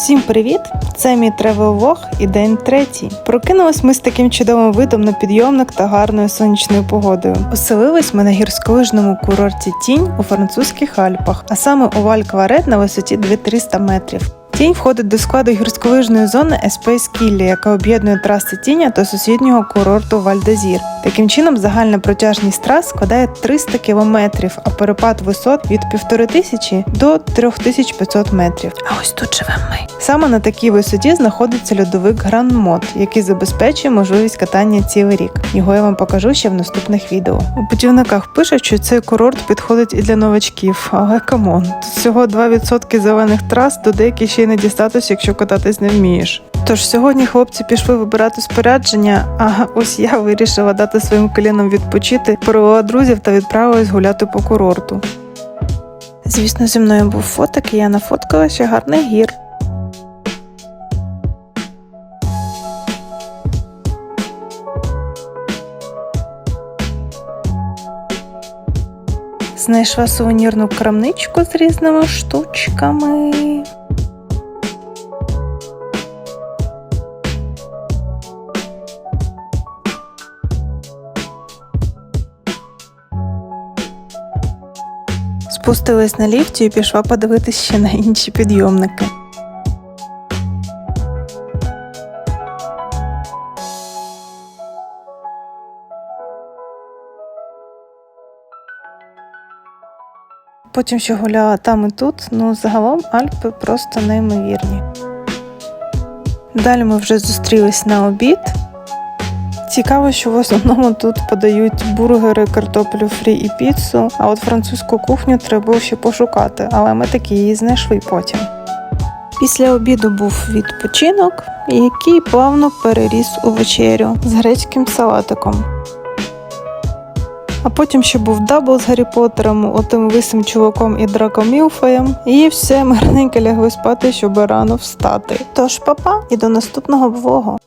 Всім привіт! Це мій тревел-влог і день третій. Прокинулись ми з таким чудовим видом на підйомник та гарною сонячною погодою. Оселились ми на гірськолижному курорті Тінь у французьких Альпах, а саме у Валь-Кварет на висоті 2300 метрів. Тінь входить до складу гірськолижної зони Еспейс Кіллі, яка об'єднує траси Тіня та сусіднього курорту Вальдазір. Таким чином, загальна протяжність трас складає 300 кілометрів, а перепад висот від 1500 до 3500 метрів. А ось тут живемо ми. Саме на такій висоті знаходиться льодовик Гранд Мод, який забезпечує можливість катання цілий рік. Його я вам покажу ще в наступних відео. У путівниках пишуть, що цей курорт підходить і для новачків, але камон, тут всього 2% зелених трас, до деяких ще й не дістатися, якщо кататись не вмієш. Тож сьогодні хлопці пішли вибирати спорядження, а ось я вирішила дати своїм колінам відпочити, провела друзів та відправилась гуляти по курорту. Звісно, зі мною був фоток, і я нафоткала ще гарний гір. Знайшла сувенірну крамничку з різними штучками. Спустилась на ліфті і пішла подивитися ще на інші підйомники. Потім ще гуляла там і тут, ну загалом Альпи просто неймовірні. Далі ми вже зустрілись на обід. Цікаво, що в основному тут подають бургери, картоплю фрі і піцу, а от французьку кухню треба було ще пошукати, але ми таки її знайшли потім. Після обіду був відпочинок, який плавно переріс у вечерю з грецьким салатиком. А потім ще був дабл з Гаррі Поттером, отим висим чуваком і драком Мілфоєм. І все, ми раненько лягли спати, щоб рано встати. Тож, папа, і до наступного влогу.